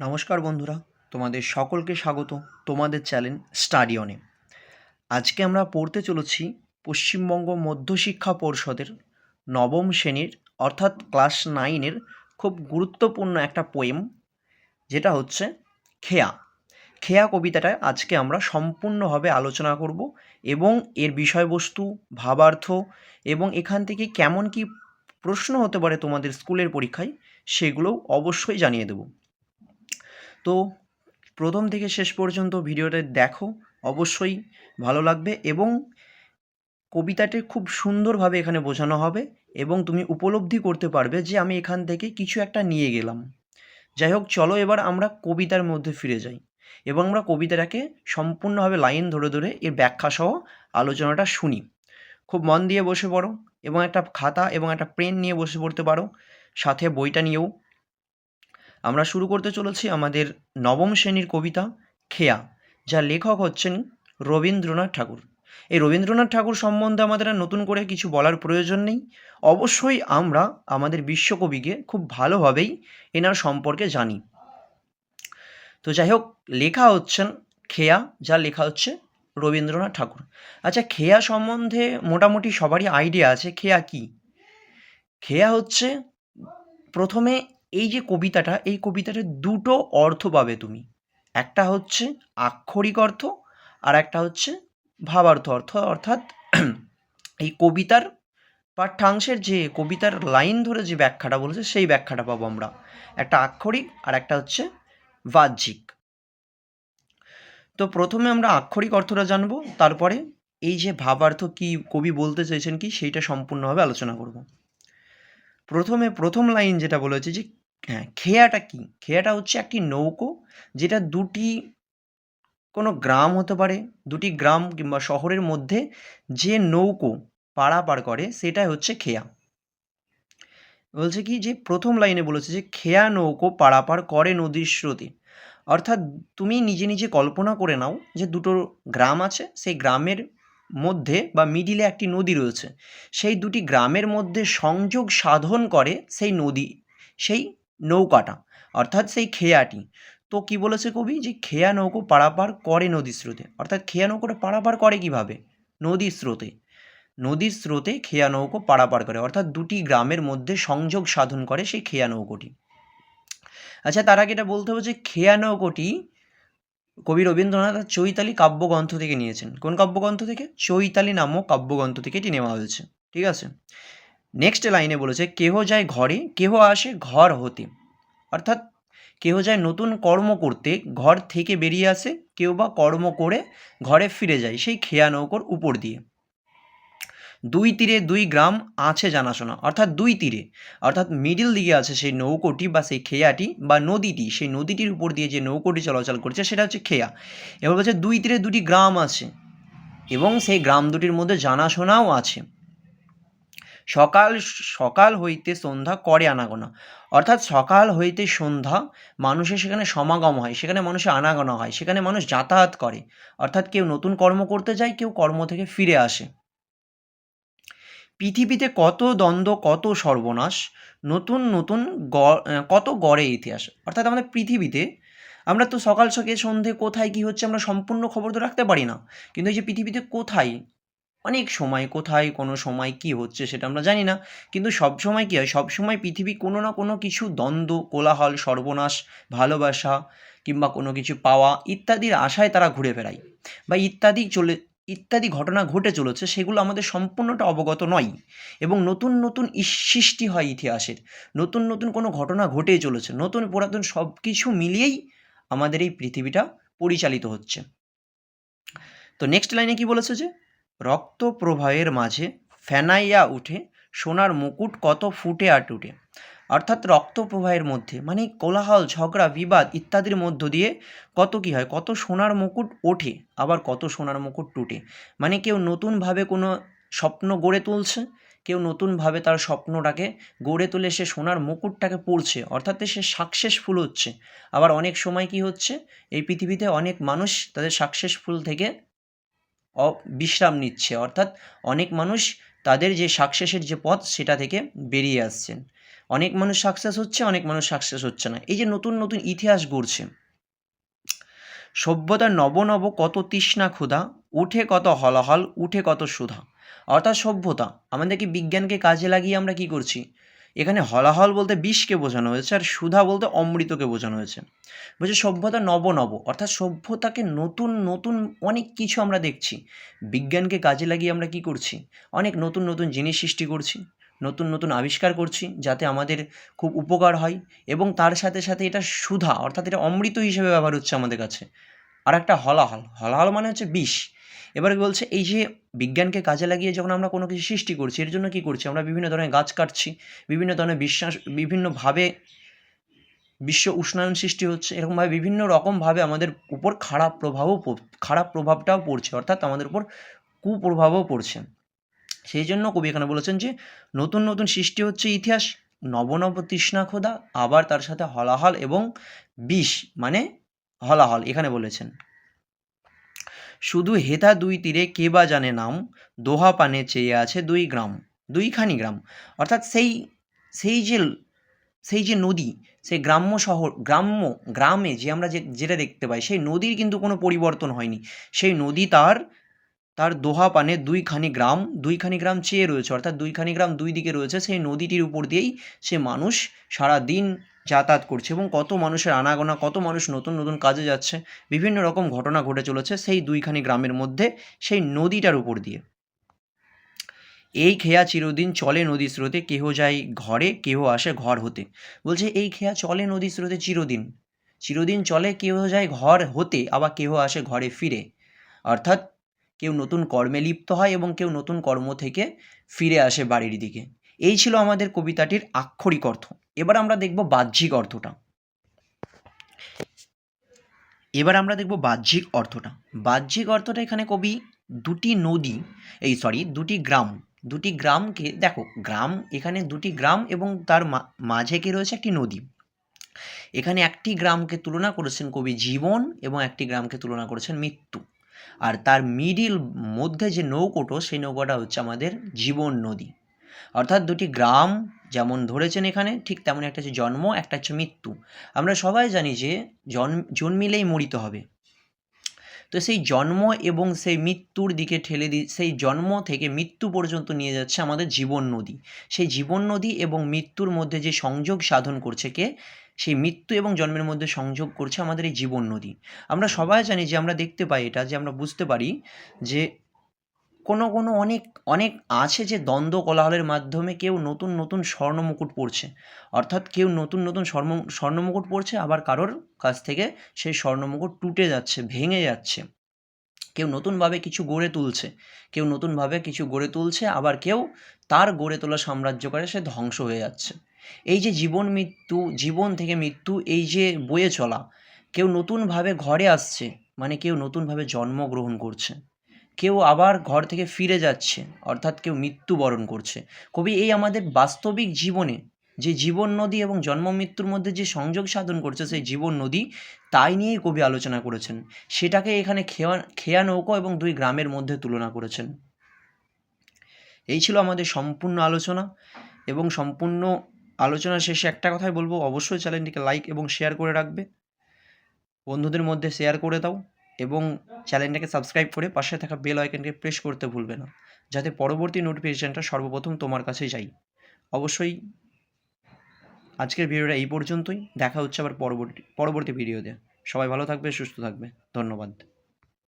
নমস্কার বন্ধুরা, তোমাদের সকলকে স্বাগত তোমাদের চ্যানেল স্টাডিয়নে। আজকে আমরা পড়তে চলেছি পশ্চিমবঙ্গ মধ্যশিক্ষা পর্ষদের নবম শ্রেণির অর্থাৎ ক্লাস নাইনের খুব গুরুত্বপূর্ণ একটা পোয়েম যেটা হচ্ছে খেয়া। খেয়া কবিতাটা আজকে আমরা সম্পূর্ণভাবে আলোচনা করব এবং এর বিষয়বস্তু, ভাবার্থ এবং এখান থেকে কেমন কি প্রশ্ন হতে পারে তোমাদের স্কুলের পরীক্ষায়, সেগুলোও অবশ্যই জানিয়ে দেবো। তো প্রথম থেকে শেষ পর্যন্ত ভিডিওটা দেখো, অবশ্যই ভালো লাগবে এবং কবিতাটি খুব সুন্দরভাবে এখানে বোঝানো হবে এবং তুমি উপলব্ধি করতে পারবে যে আমি এখান থেকে কিছু একটা নিয়ে গেলাম। যাই হোক, চলো এবার আমরা কবিতার মধ্যে ফিরে যাই এবং আমরা কবিতাটাকে সম্পূর্ণভাবে লাইন ধরে ধরে এর ব্যাখ্যা সহ আলোচনাটা শুনি। খুব মন দিয়ে বসে পড়ো এবং একটা খাতা এবং একটা পেন নিয়ে বসে পড়তে পারো, সাথে বইটা নিয়েও আমরা শুরু করতে চলেছি আমাদের নবম শ্রেণির কবিতা, খেয়া যার লেখক হচ্ছেন রবীন্দ্রনাথ ঠাকুর। এই রবীন্দ্রনাথ ঠাকুর সম্বন্ধে আমাদের আর নতুন করে কিছু বলার প্রয়োজন নেই। অবশ্যই আমরা আমাদের বিশ্বকবিকে খুব ভালোভাবেই এনার সম্পর্কে জানি। তো যাই হোক, লেখা হচ্ছেন খেয়া, যা লেখা হচ্ছে রবীন্দ্রনাথ ঠাকুর। আচ্ছা খেয়া সম্বন্ধে মোটামুটি সবারই আইডিয়া আছে। খেয়া কি? খেয়া হচ্ছে প্রথমে এই যে কবিতাটা, এই কবিতাটা দুটো অর্থ পাবে তুমি। একটা হচ্ছে আক্ষরিক অর্থ আর একটা হচ্ছে ভাবার্থ অর্থ। অর্থাৎ এই কবিতার পাঠ্যাংশের যে কবিতার লাইন ধরে যে ব্যাখ্যাটা বলেছে, সেই ব্যাখ্যাটা পাবো আমরা। একটা আক্ষরিক আর একটা হচ্ছে বাহ্যিক। তো প্রথমে আমরা আক্ষরিক অর্থটা জানব, তারপরে এই যে ভাবার্থ কি, কবি বলতে চাইছেন কি, সেইটা সম্পূর্ণভাবে আলোচনা করব। প্রথমে প্রথম লাইন যেটা বলেছে যে হ্যাঁ খেয়াটা কি? খেয়াটা হচ্ছে একটি নৌকো যেটা দুটি কোনো গ্রাম হতে পারে, দুটি গ্রাম কিংবা শহরের মধ্যে যে নৌকো পারাপার করে সেটাই হচ্ছে খেয়া। বলছে কি যে প্রথম লাইনে বলেছে যে খেয়া নৌকো পারাপার করে নদীর স্রোতে। অর্থাৎ তুমি নিজে নিজে কল্পনা করে নাও যে দুটো গ্রাম আছে, সেই গ্রামের মধ্যে বা মিডিলে একটি নদী রয়েছে। সেই দুটি গ্রামের মধ্যে সংযোগ সাধন করে সেই নদী, সেই নৌকাটা, অর্থাৎ সেই খেয়াটি। তো কি বলেছে কবি? যে খেয়া নৌকো পারাপার করে নদীর স্রোতে। অর্থাৎ খেয়া নৌকোটা পারাপার করে কীভাবে? নদীর স্রোতে। নদীর স্রোতে খেয়া নৌকো পারাপার করে। অর্থাৎ দুটি গ্রামের মধ্যে সংযোগ সাধন করে সেই খেয়া নৌকোটি। আচ্ছা তার আগে এটা বলতে হবে যে খেয়া নৌকোটি কবি রবীন্দ্রনাথ চৈতালি কাব্যগ্রন্থ থেকে নিয়েছেন। কোন কাব্যগ্রন্থ থেকে? চৈতালি নামক কাব্যগ্রন্থ থেকে এটি নেওয়া হয়েছে। ঠিক আছে? নেক্সট লাইনে বলেছে, কেহ যায় ঘরে, কেহ আসে ঘর হতে। অর্থাৎ, কেহ যায় নতুন কর্ম করতে, ঘর থেকে বেরিয়ে আসে, কেউ বা কর্ম করে ঘরে ফিরে যায়, সেই খেয়া নৌকোর উপর দিয়ে। দুই তীরে দুই গ্রাম আছে জানাশোনা, অর্থাৎ দুই তীরে। অর্থাৎ মিডিল দিকে আছে সেই নৌকোটি বা সেই খেয়াটি বা নদীটি, সেই নদীটির উপর দিয়ে যে নৌকোটি চলাচল করছে, সেটা হচ্ছে খেয়া। এবার বলছে, দুই তীরে দুটি গ্রাম আছে এবং সেই গ্রাম দুটির মধ্যে জানাশোনাও আছে। সকাল সকাল হইতে সন্ধ্যা করে আনাগোনা। অর্থাৎ সকাল হইতে সন্ধ্যা মানুষের সেখানে সমাগম হয়, সেখানে মানুষের আনাগোনা হয়, সেখানে মানুষ যাতায়াত করে। অর্থাৎ কেউ নতুন কর্ম করতে যায়, কেউ কর্ম থেকে ফিরে আসে। পৃথিবীতে কত দ্বন্দ্ব, কত সর্বনাশ, নতুন নতুন কত গড়ে ইতিহাস। অর্থাৎ আমাদের পৃথিবীতে আমরা তো সকাল সকাল সন্ধে কোথায়, কী হচ্ছে আমরা সম্পূর্ণ খবর তো রাখতে পারি না। কিন্তু এই যে পৃথিবীতে কোথায় অনেক সময় কোথায় কোনো সময় কী হচ্ছে সেটা আমরা জানি না। কিন্তু সব সময় কী হয়? সব সময় পৃথিবী কোনো না কোনো কিছু দ্বন্দ্ব, কোলাহল, সর্বনাশ, ভালোবাসা কিংবা কোনো কিছু পাওয়া ইত্যাদির আশায় তারা ঘুরে বেড়ায়। বা ইত্যাদি চলে, ইত্যাদি ঘটনা ঘটে চলেছে সেগুলো আমাদের সম্পূর্ণটা অবগত নয়। এবং নতুন নতুন সৃষ্টি হয় ইতিহাসের। নতুন নতুন কোনো ঘটনা ঘটেই চলেছে। নতুন পুরাতন সব কিছু মিলিয়েই আমাদের এই পৃথিবীটা পরিচালিত হচ্ছে। তো নেক্সট লাইনে কি বলেছে যে রক্ত প্রবাহের মাঝে ফেনাইয়া উঠে সোনার মুকুট কত ফুটে আর টুটে। অর্থাৎ রক্ত প্রবাহের মধ্যে মানে কোলাহল, ঝগড়া, বিবাদ ইত্যাদির মধ্য দিয়ে কত কী হয়? কত সোনার মুকুট ওঠে, আবার কত সোনার মুকুট টুটে। মানে কেউ নতুনভাবে কোনো স্বপ্ন গড়ে তুলছে, কেউ নতুনভাবে তার স্বপ্নটাকে গড়ে তুলে সে সোনার মুকুটটাকে পড়ছে অর্থাৎ সে সাকসেসফুল হচ্ছে। আবার অনেক সময় কি হচ্ছে? এই পৃথিবীতে অনেক মানুষ তাদের সাকসেসফুল থেকে বিশ্রাম নিচ্ছে। অর্থাৎ অনেক মানুষ তাদের যে সাকসেসের যে পথ, সেটা থেকে বেরিয়ে আসছেন। অনেক মানুষ সাকসেস হচ্ছে, অনেক মানুষ সাকসেস হচ্ছে না। এই যে নতুন নতুন ইতিহাস গড়ছে। সভ্যতার নব নব কত তৃষ্ণা ক্ষুধা, উঠে কত হলাহল, উঠে কত সুধা। অর্থাৎ সভ্যতা, আমাদেরকে বিজ্ঞানকে কাজে লাগিয়ে আমরা কি করছি? এখানে হলাহল বলতে বিষকে বোঝানো হয়েছে আর সুধা বলতে অমৃতকে বোঝানো হয়েছে। বলছে সভ্যতা নব নব, অর্থাৎ সভ্যতাকে নতুন নতুন অনেক কিছু আমরা দেখছি। বিজ্ঞানকে কাজে লাগিয়ে আমরা কি করছি? অনেক নতুন নতুন জিনিস সৃষ্টি করছি, নতুন নতুন আবিষ্কার করছি যাতে আমাদের খুব উপকার হয় এবং তার সাথে সাথে এটা সুধা, অর্থাৎ এটা অমৃত হিসেবে ব্যবহার হচ্ছে আমাদের কাছে। আর একটা হলাহল হলাহল মানে হচ্ছে বিষ। এবারে বলছে, এই যে বিজ্ঞানকে কাজে লাগিয়ে যখন আমরা কোনো কিছু সৃষ্টি করছি, এর জন্য কী করছি? আমরা বিভিন্ন ধরনের গাছ কাটছি, বিভিন্ন ধরনের বিশ্বাস, বিভিন্নভাবে বিশ্ব উষ্ণায়ন সৃষ্টি হচ্ছে, এরকমভাবে বিভিন্ন রকমভাবে আমাদের উপর খারাপ প্রভাবও খারাপ প্রভাবটাও পড়ছে, অর্থাৎ আমাদের উপর কুপ্রভাবও পড়ছে। সেই জন্য কবি এখানে বলেছেন যে, নতুন নতুন সৃষ্টি হচ্ছে ইতিহাস নবনব তৃষ্ণা খোদা, আবার তার সাথে হলাহল এবং বিষ মানে হলাহল। এখানে বলেছেন। শুধু হেথা দুই তীরে কে বা জানে নাম? দোহা পানে চেয়ে আছে দুই গ্রাম, দুইখানি গ্রাম। অর্থাৎ সেই সেই যে সেই যে নদী, সেই গ্রাম্য শহর, গ্রাম্য, গ্রামে যে আমরা যে, যেটা দেখতে পাই, সেই নদীর কিন্তু কোনো পরিবর্তন হয়নি। সেই নদী তার তার দোহা পানে দুইখানি গ্রাম দুইখানি গ্রাম চেয়ে রয়েছে। অর্থাৎ দুইখানি গ্রাম দুই দিকে রয়েছে। সেই নদীটির উপর দিয়েই সে মানুষ সারা দিন যাতায়াত করছে এবং কত মানুষের আনাগোনা, কত মানুষ নতুন নতুন কাজে যাচ্ছে, বিভিন্ন রকম ঘটনা ঘটে চলেছে সেই দুইখানি গ্রামের মধ্যে, সেই নদীটার উপর দিয়ে। এই খেয়া চিরদিন চলে নদী স্রোতে, কেহ যায় ঘরে, কেহ আসে ঘর হতে। বলছে, এই খেয়া চলে নদী স্রোতে চিরদিন। চিরদিন চলে কেহ যায় ঘর হতে, আবার কেহ আসে ঘরে ফিরে। অর্থাৎ কেউ নতুন কর্মে লিপ্ত হয় এবং কেউ নতুন কর্ম থেকে ফিরে আসে বাড়ির দিকে। এই ছিল আমাদের কবিতাটির আক্ষরিক অর্থ। এবার আমরা দেখব বাহ্যিক অর্থটা। এবার আমরা দেখব বাহ্যিক অর্থটা। বাহ্যিক অর্থটা এখানে কবি দুটি নদী, এই সরি দুটি গ্রাম, দুটি গ্রামকে, দেখো, গ্রাম, এখানে দুটি গ্রাম এবং তার মাঝে কি রয়েছে একটি নদী। এখানে একটি গ্রামকে তুলনা করেছেন কবি জীবন এবং একটি গ্রামকে তুলনা করেছেন মৃত্যু। আর তার মিডিল মধ্যে যে নৌকোটো, সেই নৌকোটা হচ্ছে আমাদের জীবন নদী। অর্থাৎ দুটি গ্রাম যেমন ধরেছেন এখানে, ঠিক তেমন একটা হচ্ছে জন্ম, একটা হচ্ছে মৃত্যু। আমরা সবাই জানি যে জন্ম জন্মিলেই মরিতে হবে। তো সেই জন্ম এবং সেই মৃত্যুর দিকে ঠেলে দি, সেই জন্ম থেকে মৃত্যু পর্যন্ত নিয়ে যাচ্ছে আমাদের জীবন নদী। সেই জীবন নদী এবং মৃত্যুর মধ্যে যে সংযোগ সাধন করছে কে, সেই মৃত্যু এবং জন্মের মধ্যে সংযোগ করছে আমাদের এই জীবন নদী। আমরা সবাই জানি যে আমরা দেখতে পাই এটা, যে আমরা বুঝতে পারি যে কোনো কোনো অনেক অনেক আছে যে দ্বন্দ্ব কোলাহলের মাধ্যমে কেউ নতুন নতুন স্বর্ণ মুকুট পরছে। অর্থাৎ কেউ নতুন নতুন স্বর্ণ স্বর্ণ মুকুট পরছে, আবার কারোর কাছ থেকে সেই স্বর্ণ মুকুট টুটে যাচ্ছে, ভেঙে যাচ্ছে। কেউ নতুনভাবে কিছু গড়ে তুলছে, কেউ নতুনভাবে কিছু গড়ে তুলছে, আবার কেউ তার গড়ে তোলা সাম্রাজ্য করে সে ধ্বংস হয়ে যাচ্ছে। এই যে জীবন মৃত্যু, জীবন থেকে মৃত্যু, এই যে বয়ে চলা, কেউ নতুনভাবে ঘরে আসছে মানে কেউ নতুনভাবে জন্মগ্রহণ করছে। কেউ আবার ঘর থেকে ফিরে যাচ্ছে, অর্থাৎ কেউ মৃত্যুবরণ করছে। কবি, এই আমাদের বাস্তবিক জীবনে যে জীবন নদী এবং জন্ম মৃত্যুর মধ্যে যে সংযোগ সাধন করছে সেই জীবন নদী, তাই নিয়েই কবি আলোচনা করেছেন। সেটাকে এখানে খেয়া খেয়া নৌকো এবং দুই গ্রামের মধ্যে তুলনা করেছেন। এই ছিল আমাদের সম্পূর্ণ আলোচনা এবং সম্পূর্ণ আলোচনা শেষে একটা কথাই বলব। অবশ্যই চ্যানেলটিকে লাইক এবং শেয়ার করে রাখবে। বন্ধুদের মধ্যে শেয়ার করে দাও। এবং চ্যানেলটাকে সাবস্ক্রাইব করে পাশে থাকা বেল আইকনকে প্রেস করতে ভুলবে না, যাতে পরবর্তী নোটিফিকেশানটা সর্বপ্রথম তোমার কাছে যাই অবশ্যই আজকের ভিডিওটা এই পর্যন্তই। দেখা হচ্ছে আবার পরবর্তী পরবর্তী ভিডিওতে। সবাই ভালো থাকবে, সুস্থ থাকবে। ধন্যবাদ।